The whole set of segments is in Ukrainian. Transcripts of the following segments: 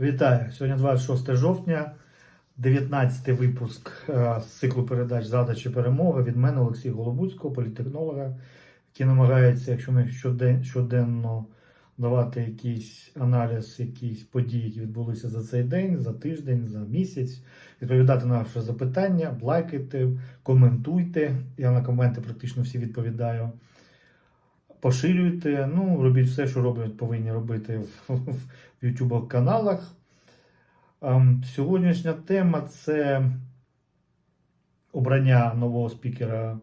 Вітаю! Сьогодні 26 жовтня, 19 випуск е, з циклу передач Зрада чи перемога від мене Олексія Голобуцького, політехнолога, який намагається, якщо не щоден, щоденно давати якийсь аналіз, якісь події, які відбулися за цей день, за тиждень, за місяць, відповідати на ваші запитання, лайкайте, коментуйте. Я на коменти практично всі відповідаю. Поширюйте, ну, робіть все, що роблять, повинні робити в, в YouTube каналах. Ем, Сьогоднішня тема це обрання нового спікера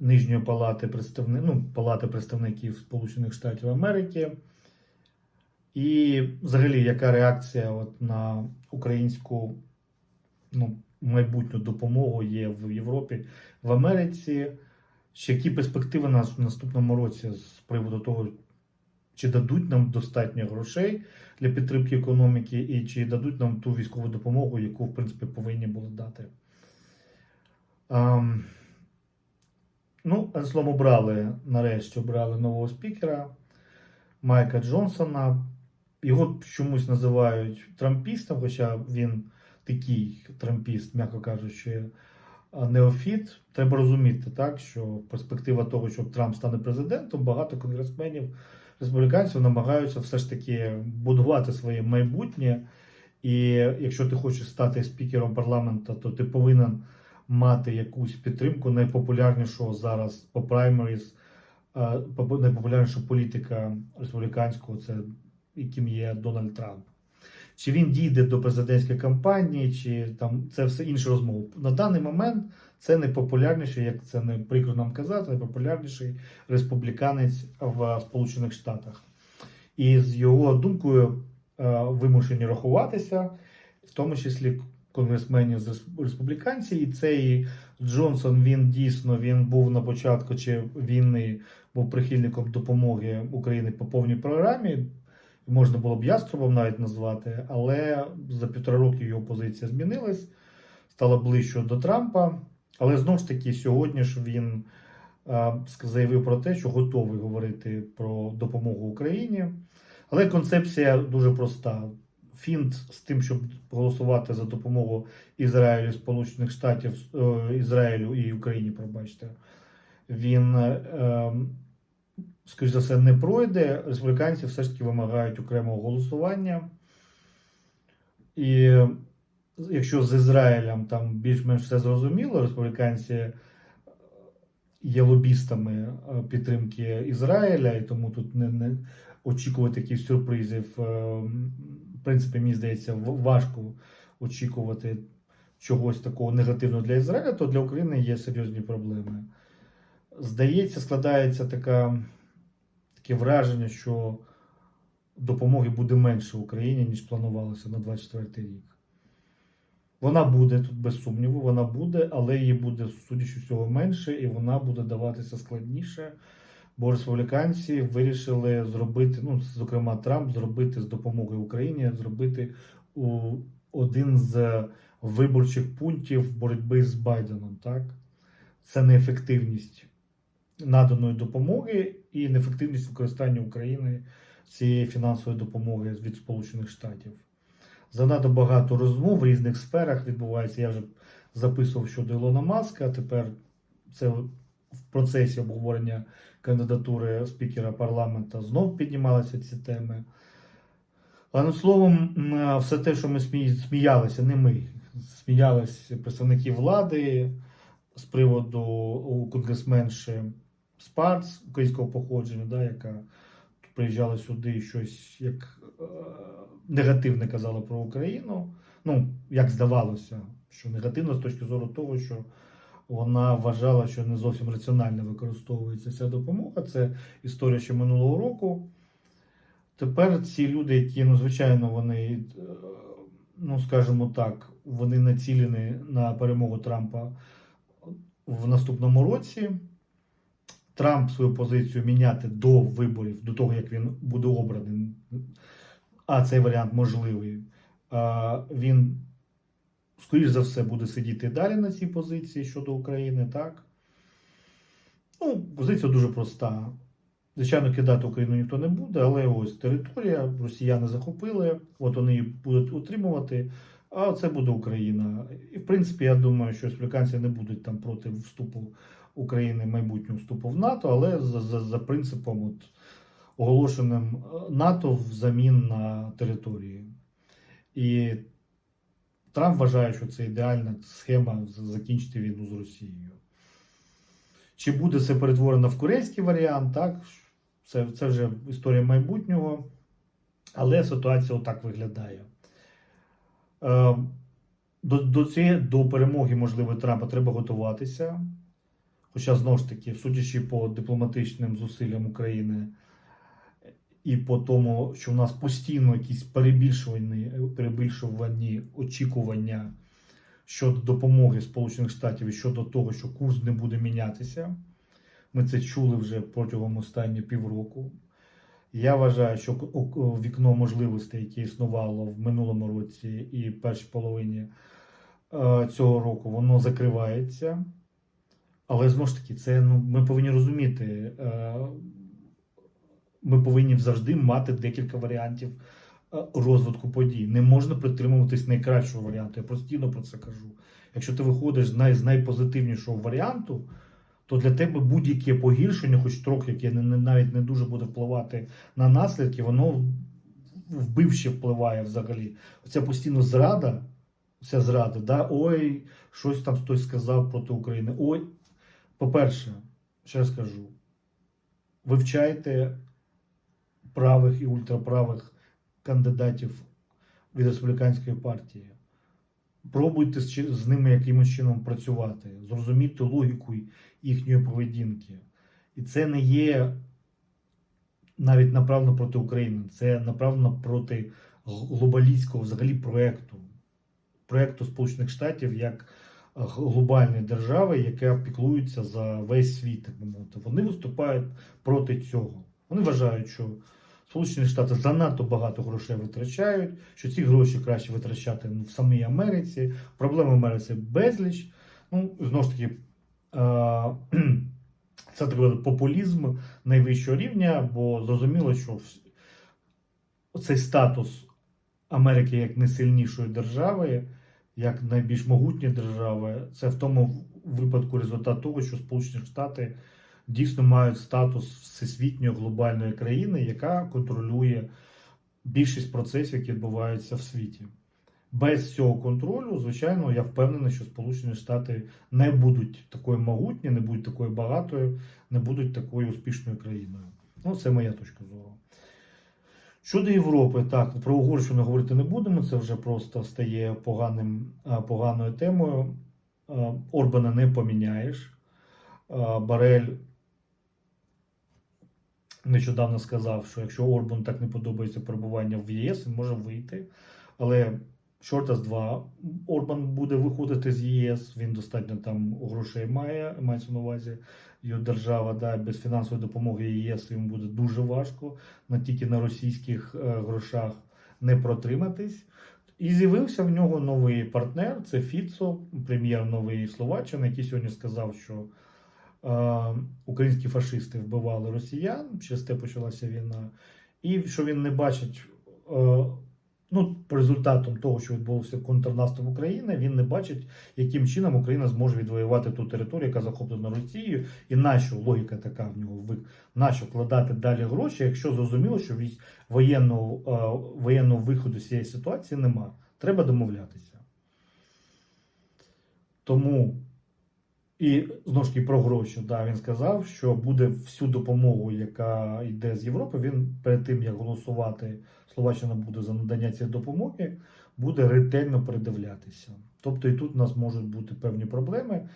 Нижньої палати представни... ну, Палати представників Сполучених Штатів Америки. І взагалі, яка реакція от на українську ну, майбутню допомогу є в Європі, в Америці? Ще які перспективи на в наступному році з приводу того, чи дадуть нам достатньо грошей для підтримки економіки, і чи дадуть нам ту військову допомогу, яку, в принципі, повинні були дати. Ам, ну, словом, обрали, нарешті обрали нового спікера Майка Джонсона. Його чомусь називають трампістом, хоча він такий трампіст, м'яко кажучи, неофіт. Треба розуміти, так, що перспектива того, що Трамп стане президентом, багато конгресменів республіканців намагаються все ж таки будувати своє майбутнє. І якщо ти хочеш стати спікером парламенту, то ти повинен мати якусь підтримку найпопулярнішого зараз по праймеріс, е, найпопулярніша політика республіканського, це яким є Дональд Трамп. Чи він дійде до президентської кампанії, чи там це все інша розмова. На даний момент це найпопулярніший, як це не прикро нам казати, найпопулярніший республіканець в Сполучених Штатах. І з його думкою е, вимушені рахуватися, в тому числі конгресменів з республіканців. І цей Джонсон він дійсно він був на початку чи війни був прихильником допомоги України по повній програмі. Можна було б яструбом навіть назвати, але за півтора роки його позиція змінилась, стала ближче до Трампа. Але знову ж таки, сьогодні ж він е, заявив про те, що готовий говорити про допомогу Україні. Але концепція дуже проста. Фінт з тим, щоб голосувати за допомогу Ізраїлю, Сполучених Штатів, е, Ізраїлю і Україні, пробачте, він. Е, скоріш за все, не пройде. Республіканці все ж таки вимагають окремого голосування. І якщо з Ізраїлем там більш-менш все зрозуміло, республіканці є лобістами підтримки Ізраїля, і тому тут не, не очікувати якихось сюрпризів. В принципі, мені здається, важко очікувати чогось такого негативного для Ізраїля, то для України є серйозні проблеми. Здається, складається така таке враження, що допомоги буде менше в Україні, ніж планувалося на 24 рік. Вона буде тут без сумніву, вона буде, але її буде, судячи всього, менше, і вона буде даватися складніше. Бо республіканці вирішили зробити, ну, зокрема, Трамп, зробити з допомогою Україні, зробити один з виборчих пунктів боротьби з Байденом. Так? Це неефективність наданої допомоги і неефективність використання України цієї фінансової допомоги від Сполучених Штатів. Занадто багато розмов в різних сферах відбувається. Я вже записував щодо Ілона Маска. а Тепер це в процесі обговорення кандидатури спікера парламенту знов піднімалися ці теми. Але словом, все те, що ми сміялися, не ми, сміялися представники влади з приводу конгресменші Спарц українського походження, да, яка приїжджала сюди і щось як е, негативне казала про Україну. Ну, як здавалося, що негативно з точки зору того, що вона вважала, що не зовсім раціонально використовується ця допомога. Це історія ще минулого року. Тепер ці люди, які, ну, звичайно, вони, е, ну, скажімо так, вони націлені на перемогу Трампа в наступному році. Трамп свою позицію міняти до виборів, до того, як він буде обраний, а цей варіант можливий, він, скоріш за все, буде сидіти далі на цій позиції щодо України, так? Ну, позиція дуже проста. Звичайно, кидати Україну ніхто не буде, але ось територія, росіяни захопили, от вони її будуть утримувати, а це буде Україна. І в принципі, я думаю, що республіканці не будуть там проти вступу України, майбутнього вступу в НАТО, але за, за, за принципом от, оголошеним е, НАТО взамін на території. І Трамп вважає, що це ідеальна схема закінчити війну з Росією. Чи буде це перетворено в корейський варіант, так? Це, це вже історія майбутнього, але ситуація отак виглядає. Е, До, до, цієї, до перемоги, можливо, Трампа треба готуватися. Хоча, знову ж таки, судячи по дипломатичним зусиллям України і по тому, що в нас постійно якісь перебільшувані, перебільшувані очікування щодо допомоги Сполучених Штатів і щодо того, що курс не буде мінятися. Ми це чули вже протягом останніх півроку. Я вважаю, що вікно можливостей, яке існувало в минулому році і першій половині е, цього року, воно закривається. Але знову ж таки, це ну, ми повинні розуміти. Е, ми повинні завжди мати декілька варіантів е, розвитку подій. Не можна притримуватись найкращого варіанту. Я постійно про це кажу. Якщо ти виходиш з, най, з найпозитивнішого варіанту, то для тебе будь-яке погіршення, хоч трохи, яке не, навіть не дуже буде впливати на наслідки, воно вбивще впливає взагалі. Оця постійно зрада, ця зрада, да? ой, щось там хтось сказав проти України. Ой, по-перше, ще раз кажу, вивчайте правих і ультраправих кандидатів від республіканської партії. Пробуйте з, ними якимось чином працювати, зрозуміти логіку їхньої поведінки. І це не є навіть направлено проти України, це направлено проти глобалістського взагалі проєкту, проєкту Сполучених Штатів як глобальної держави, яка піклується за весь світ. Вони виступають проти цього. Вони вважають, що Сполучені Штати занадто багато грошей витрачають, що ці гроші краще витрачати ну, в самій Америці. Проблем в Америці безліч. Ну, знову ж таки, це так би, популізм найвищого рівня, бо зрозуміло, що цей статус Америки як найсильнішої держави, як найбільш могутньої держави, це в тому випадку результат того, що Сполучені Штати дійсно мають статус всесвітньої глобальної країни, яка контролює більшість процесів, які відбуваються в світі. Без цього контролю, звичайно, я впевнений, що Сполучені Штати не будуть такою могутні, не будуть такою багатою, не будуть такою успішною країною. Ну, це моя точка зору. Щодо Європи, так, про Угорщину говорити не будемо, це вже просто стає поганим, поганою темою. Орбана не поміняєш. Барель нещодавно сказав, що якщо Орбану так не подобається перебування в ЄС, він може вийти. Але чорта з два Орбан буде виходити з ЄС, він достатньо там грошей має, мається на увазі держава, да, без фінансової допомоги ЄС йому буде дуже важко, на тільки на російських е, грошах не протриматись. І з'явився в нього новий партнер, це Фіцо, прем'єр нової Словаччини, який сьогодні сказав, що е, українські фашисти вбивали росіян, через те почалася війна, і що він не бачить. Е, Ну, по результатам того, що відбувався контрнаступ України, він не бачить, яким чином Україна зможе відвоювати ту територію, яка захоплена Росією, і нащо логіка така в нього ви нащо вкладати далі гроші, якщо зрозуміло, що військ- воєнного, е, воєнного виходу з цієї ситуації нема. Треба домовлятися. Тому і знову ж таки про гроші. Да, він сказав, що буде всю допомогу, яка йде з Європи. Він перед тим як голосувати, Словаччина буде за надання цієї допомоги, буде ретельно передивлятися. Тобто і тут у нас можуть бути певні проблеми.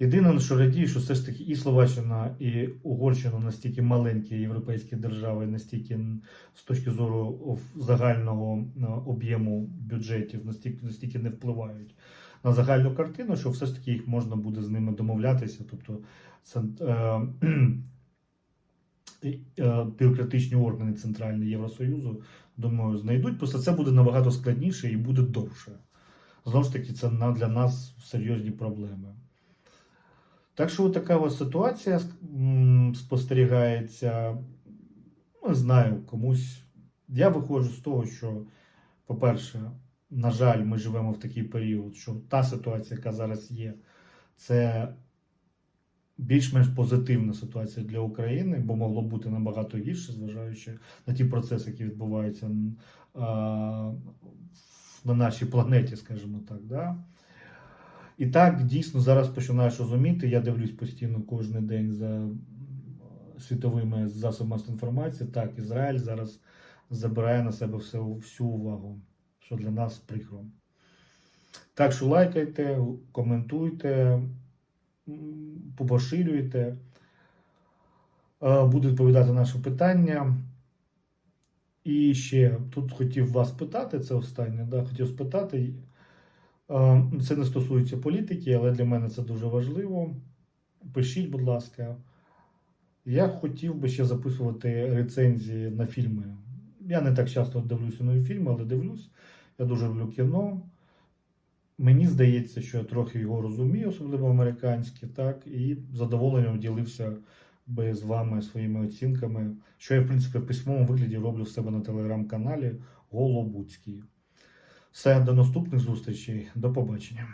Єдине, що радію, що все ж таки і Словаччина, і Угорщина настільки маленькі європейські держави, настільки з точки зору загального е, об'єму бюджетів, настільки, настільки не впливають на загальну картину, що все ж таки їх можна буде з ними домовлятися. Тобто е, е, бюрократичні органи Центрального Євросоюзу, думаю, знайдуть. Просто це буде набагато складніше і буде довше. Знову ж таки, це для нас серйозні проблеми. Так що така ось ситуація спостерігається. Не знаю, комусь. Я виходжу з того, що, по-перше, жаль, ми живемо в такий період, що та ситуація, яка зараз є, це більш-менш позитивна ситуація для України, бо могло бути набагато гірше, зважаючи на ті процеси, які відбуваються на нашій планеті, скажімо так. Да? І так, дійсно, зараз починаєш розуміти. Я дивлюсь постійно кожен день за світовими засобами інформації. Так, Ізраїль зараз забирає на себе все, всю увагу, що для нас прикро. Так що лайкайте, коментуйте, поширюйте. Е, Буду відповідати на наші питання. І ще тут хотів вас питати, це останнє, да, хотів спитати. Е, Це не стосується політики, але для мене це дуже важливо. Пишіть, будь ласка. Я хотів би ще записувати рецензії на фільми. Я не так часто дивлюся нові фільми, але дивлюсь. Я дуже люблю кіно. Мені здається, що я трохи його розумію, особливо американське, так, і з задоволенням ділився би з вами своїми оцінками, що я, в принципі, в письмовому вигляді роблю в себе на телеграм-каналі Голобуцький. Все, до наступних зустрічей. До побачення.